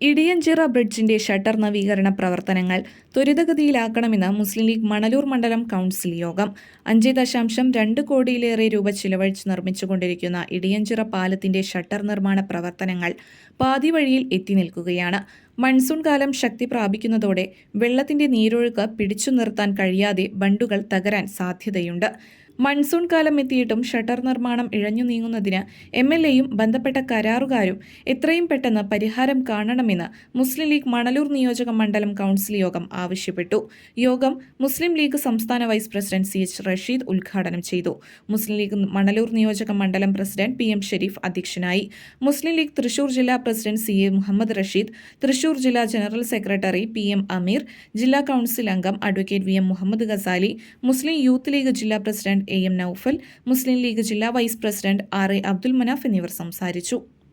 Idiyanchira ബ്രിഡ്ജിന്റെ shutter നവീകരണ പ്രവർത്തനങ്ങൾ ത്വരിതഗതിയിലാക്കണമെന്ന് മുസ്ലിം league Manalur മണ്ഡലം കൗൺസിൽ യോഗം. അഞ്ച് ദശാംശം രണ്ട് കോടിയിലേറെ രൂപ ചിലവഴിച്ച് നിർമ്മിച്ചുകൊണ്ടിരിക്കുന്ന ഇടിയഞ്ചിറ പാലത്തിന്റെ ഷട്ടർ നിർമ്മാണ പ്രവർത്തനങ്ങൾ പാതിവഴിയിൽ എത്തി നിൽക്കുകയാണ്. മൺസൂൺ കാലം ശക്തി പ്രാപിക്കുന്നതോടെ വെള്ളത്തിന്റെ നീരൊഴുക്ക് പിടിച്ചു നിർത്താൻ കഴിയാതെ ബണ്ടുകൾ തകരാൻ സാധ്യതയുണ്ട്. മൺസൂൺ കാലം എത്തിയിട്ടും ഷട്ടർ നിർമ്മാണം ഇഴഞ്ഞു നീങ്ങുന്നതിന് എം എൽ എയും ബന്ധപ്പെട്ട കരാറുകാരും എത്രയും പെട്ടെന്ന് പരിഹാരം കാണണമെന്ന് മുസ്ലിം ലീഗ് മണലൂർ നിയോജക മണ്ഡലം കൗൺസിൽ യോഗം ആവശ്യപ്പെട്ടു. യോഗം മുസ്ലിം ലീഗ് സംസ്ഥാന vice president C H Rasheed ഉദ്ഘാടനം ചെയ്തു. മുസ്ലിം ലീഗ് മണലൂർ നിയോജക മണ്ഡലം പ്രസിഡന്റ് പി എം ഷെരീഫ് അധ്യക്ഷനായി. മുസ്ലിം ലീഗ് തൃശൂർ ജില്ലാ president C A Muhammad Rasheed Thrissur ജില്ലാ general secretary P M Ameer ജില്ലാ കൗൺസിൽ അംഗം advocate V M Muhammad Ghazali Muslim Youth League ജില്ലാ president A M Noufal Muslim League ജില്ലാ vice president R A Abdul Manaf എന്നിവർ സംസാരിച്ചു.